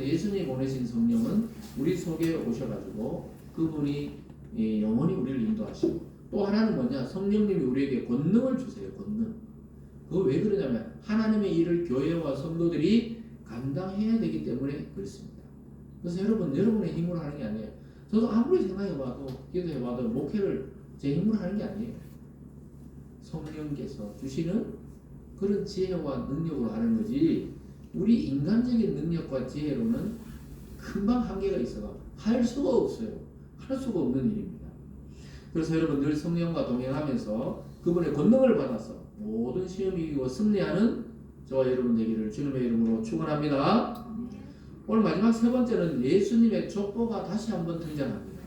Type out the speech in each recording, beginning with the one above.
근데 예수님이 보내신 성령은 우리 속에 오셔가지고 그분이 예, 영원히 우리를 인도하시고 또 하나는 뭐냐? 성령님이 우리에게 권능을 주세요 권능. 그거 왜 그러냐면 하나님의 일을 교회와 성도들이 감당해야 되기 때문에 그렇습니다. 그래서 여러분 여러분의 힘으로 하는 게 아니에요. 저도 아무리 생각해봐도 기도해봐도 목회를 제 힘으로 하는 게 아니에요. 성령께서 주시는 그런 지혜와 능력으로 하는 거지 우리 인간적인 능력과 지혜로는 금방 한계가 있어가 할 수가 없어요. 할 수가 없는 일입니다. 그래서 여러분 늘 성령과 동행하면서 그분의 권능을 받아서 모든 시험이 이기고 승리하는 저와 여러분 되기를 주님의 이름으로 축원합니다. 오늘 마지막 세 번째는 예수님의 족보가 다시 한번 등장합니다.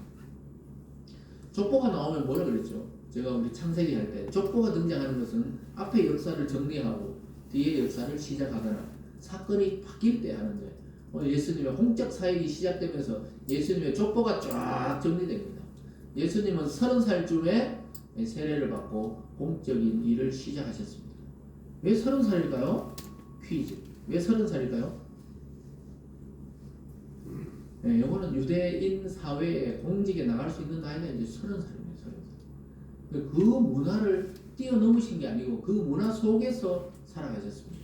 족보가 나오면 뭐라 그랬죠? 제가 우리 창세기 할 때 족보가 등장하는 것은 앞에 역사를 정리하고 뒤에 역사를 시작하거나 사건이 바뀔 때 하는데 오늘 예수님의 홍적 사역이 시작되면서 예수님의 족보가 쫙 정리됩니다. 예수님은 서른 살쯤에 세례를 받고 공적인 일을 시작하셨습니다. 왜 서른 살일까요? 퀴즈. 왜 서른 살일까요? 네, 이거는 유대인 사회에 공직에 나갈 수 있는 나이가 이제 서른 살입니다. 서른 살. 그 문화를 뛰어넘으신 게 아니고 그 문화 속에서 살아가셨습니다.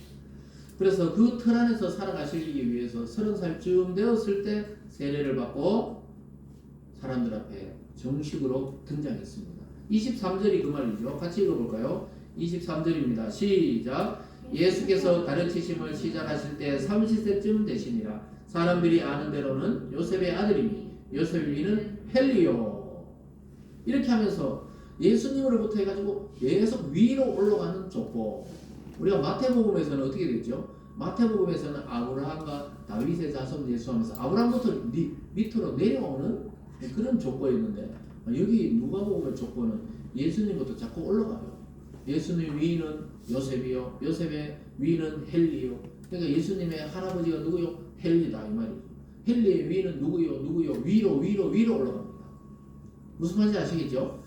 그래서 그 틀 안에서 살아가시기 위해서 서른 살쯤 되었을 때 세례를 받고 사람들 앞에 정식으로 등장했습니다. 23절이 그 말이죠. 같이 읽어볼까요? 23절입니다. 시작. 예수께서 가르치심을 시작하실 때 30세쯤 되시니라. 사람들이 아는 대로는 요셉의 아들이니 요셉이는 헬리오. 이렇게 하면서 예수님으로부터 해가지고 계속 위로 올라가는 족보. 우리가 마태복음에서는 어떻게 됐죠? 마태복음에서는 아브라함과 다윗의 자손 예수하면서 아브라함부터 미, 밑으로 내려오는 그런 족보였는데 여기 누가복음의 족보는 예수님부터 자꾸 올라가요. 예수님 위는 요셉이요, 요셉의 위는 헬리요. 그러니까 예수님의 할아버지가 누구요? 헬리다 이 말이죠. 헬리의 위는 누구요? 누구요? 위로 위로 위로 올라갑니다. 무슨 말인지 아시겠죠?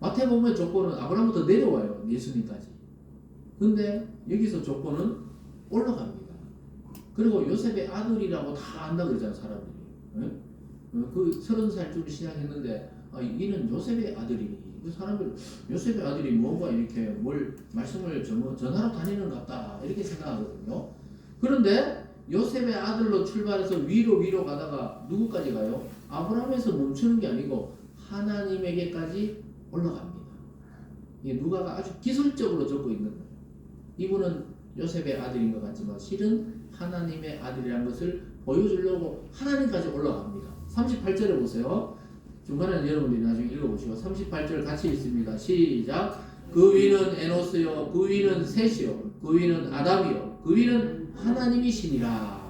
마태복음의 조건은 아브라함부터 내려와요. 예수님까지. 근데 여기서 조건은 올라갑니다. 그리고 요셉의 아들이라고 다 안다 그러잖아요, 사람들이. 예? 어, 그 서른 살쯤 시작했는데 아, 이는 요셉의 아들이니 그 사람들 요셉의 아들이 뭔가 이렇게 뭘 말씀을 전, 전하러 다니는 것 같다 이렇게 생각하거든요. 그런데 요셉의 아들로 출발해서 위로 위로 가다가 누구까지 가요? 아브라함에서 멈추는 게 아니고 하나님에게까지 올라갑니다. 이게 누가가 아주 기술적으로 적고 있는. 이분은 요셉의 아들인 것 같지만 실은 하나님의 아들이라는 것을 보여주려고 하나님까지 올라갑니다. 38절에 보세요. 중간에는 여러분들이 나중에 읽어보시고 38절 같이 읽습니다. 시작. 그 위는 에노스요, 그 위는 셋이요, 그 위는 아담이요, 그 위는 하나님이시니라.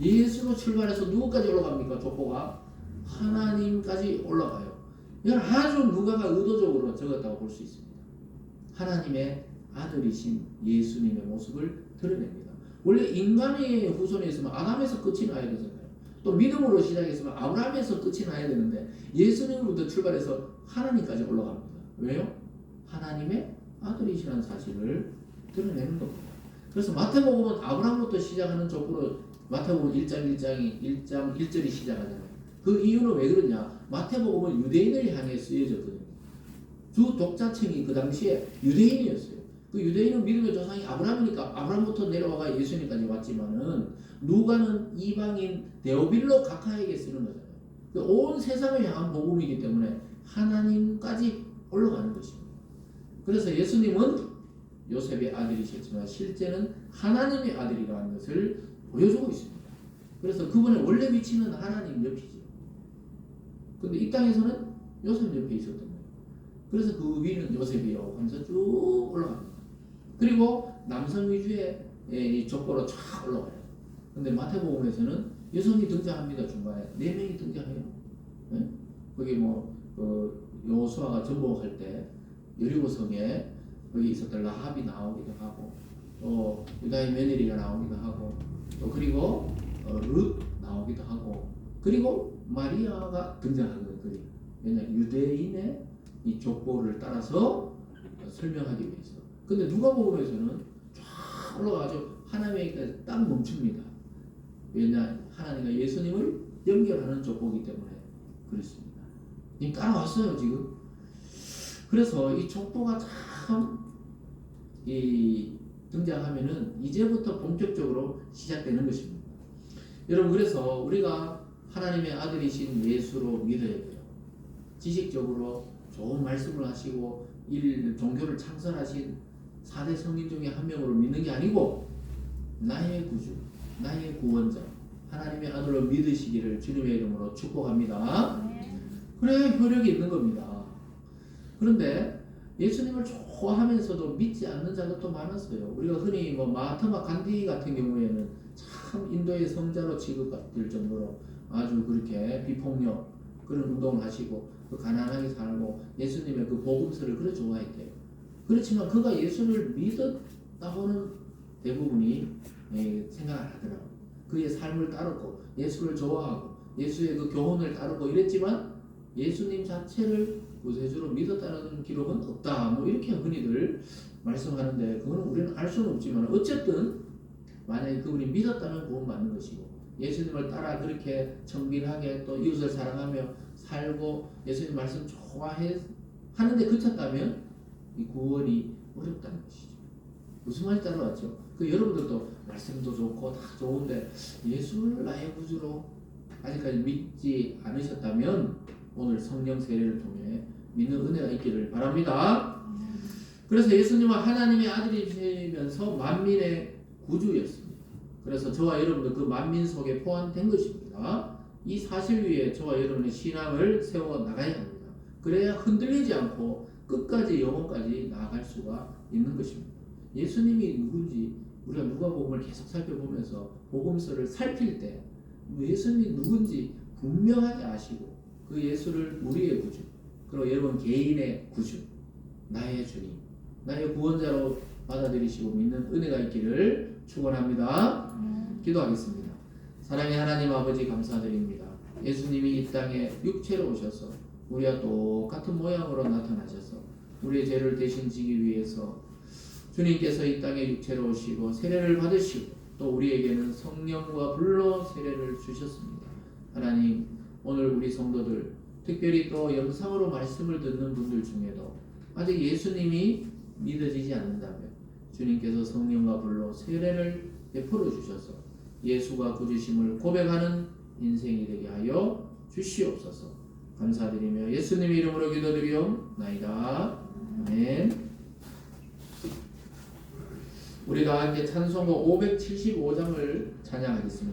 예수로 출발해서 누구까지 올라갑니까? 족보가 하나님까지 올라가요. 이건 아주 누가가 의도적으로 적었다고 볼 수 있습니다. 하나님의 아들이신 예수님의 모습을 드러냅니다. 원래 인간의 후손에 있으면 아담에서 끝이 나야 되잖아요. 또 믿음으로 시작했으면 아브라함에서 끝이 나야 되는데 예수님으로부터 출발해서 하나님까지 올라갑니다. 왜요? 하나님의 아들이시라는 사실을 드러내는 겁니다. 그래서 마태복음은 아브라함부터 시작하는 쪽으로 마태복음 1장 1장이 1장 1절이 시작하잖아요. 그 이유는 왜 그러냐? 마태복음은 유대인을 향해 쓰여졌거든요. 주 독자층이 그 당시에 유대인이었어요. 그 유대인은 믿음의 조상이 아브라함이니까 아브라함부터 내려와가 예수님까지 왔지만은 누가는 이방인 데오빌로 각하에게 쓰는 거잖아요. 그온 세상을 향한 복음이기 때문에 하나님까지 올라가는 것입니다. 그래서 예수님은 요셉의 아들이셨지만 실제는 하나님의 아들이라는 것을 보여주고 있습니다. 그래서 그분의 원래 위치는 하나님 옆이죠. 근데 이 땅에서는 요셉 옆에 있었던 거예요. 그래서 그 위는 요셉이요 하면서 쭉 올라갑니다. 그리고 남성 위주의 이 족보로 쫙 올라가요. 근데 마태복음에서는 여성이 등장합니다 중간에 네 명이 등장해요. 네? 거기 뭐그 요수아가 전복할 때 여리고성에 거기 있었던 라합이 나오기도 하고 또 유다의 며느리가 나오기도 하고 또 그리고 어, 룻 나오기도 하고 그리고 마리아가 등장하는 거예요. 왜냐 유대인의 이 족보를 따라서 설명하기 위해서. 근데 누가복음에서는 쫙 올라가죠. 하나님에게 딱 멈춥니다. 왜냐 하나님과 예수님을 연결하는 족보기 때문에 그렇습니다. 이 따라왔어요 지금. 그래서 이 족보가 참이 등장하면은 이제부터 본격적으로 시작되는 것입니다. 여러분 그래서 우리가 하나님의 아들이신 예수로 믿어야 돼요. 지식적으로 좋은 말씀을 하시고 일 종교를 창설하신 4대 성인 중에 한 명으로 믿는 게 아니고 나의 구주, 나의 구원자, 하나님의 아들로 믿으시기를 주님의 이름으로 축복합니다. 그래 효력이 있는 겁니다. 그런데 예수님을 좋아하면서도 믿지 않는 자들도 많았어요. 우리가 흔히 뭐 마하타마 간디 같은 경우에는 참 인도의 성자로 취급될 정도로 아주 그렇게 비폭력 그런 운동을 하시고 그 가난하게 살고 예수님의 그 복음서를 그래 좋아했대요. 그렇지만 그가 예수를 믿었다고는 대부분이 예, 생각 안 하더라고요. 그의 삶을 따르고 예수를 좋아하고 예수의 그 교훈을 따르고 이랬지만 예수님 자체를 구세주로 믿었다는 기록은 없다. 뭐 이렇게 흔히들 말씀하는데 그거는 우리는 알 수는 없지만 어쨌든 만약에 그분이 믿었다면 구원 받는 것이고 예수님을 따라 그렇게 정빈하게 또 이웃을 사랑하며 살고 예수님 말씀 좋아해 하는데 그쳤다면 이 구원이 어렵다는 것이죠. 무슨 말이 따라왔죠? 그 여러분들도 말씀도 좋고 다 좋은데 예수를 나의 구주로 아직까지 믿지 않으셨다면 오늘 성령 세례를 통해 믿는 은혜가 있기를 바랍니다. 그래서 예수님은 하나님의 아들이시면서 만민의 구주였습니다. 그래서 저와 여러분도 그 만민 속에 포함된 것입니다. 이 사실 위에 저와 여러분의 신앙을 세워 나가야 합니다. 그래야 흔들리지 않고 끝까지 영혼까지 나아갈 수가 있는 것입니다. 예수님이 누군지 우리가 누가복음을 계속 살펴보면서 복음서를 살필 때 예수님이 누군지 분명하게 아시고 그 예수를 우리의 구주 그리고 여러분 개인의 구주 나의 주님 나의 구원자로 받아들이시고 믿는 은혜가 있기를 축원합니다. 기도하겠습니다. 사랑의 하나님 아버지 감사드립니다. 예수님이 이 땅에 육체로 오셔서 우리와 똑같은 모양으로 나타나셔서 우리의 죄를 대신 지기 위해서 주님께서 이 땅에 육체로 오시고 세례를 받으시고 또 우리에게는 성령과 불로 세례를 주셨습니다. 하나님 오늘 우리 성도들 특별히 또 영상으로 말씀을 듣는 분들 중에도 아직 예수님이 믿어지지 않는다면 주님께서 성령과 불로 세례를 베풀어 주셔서 예수가 구주심을 고백하는 인생이 되게 하여 주시옵소서. 감사드리며 예수님의 이름으로 기도드리옵나이다. 아멘. 우리가 함께 찬송가 575장을 찬양하겠습니다.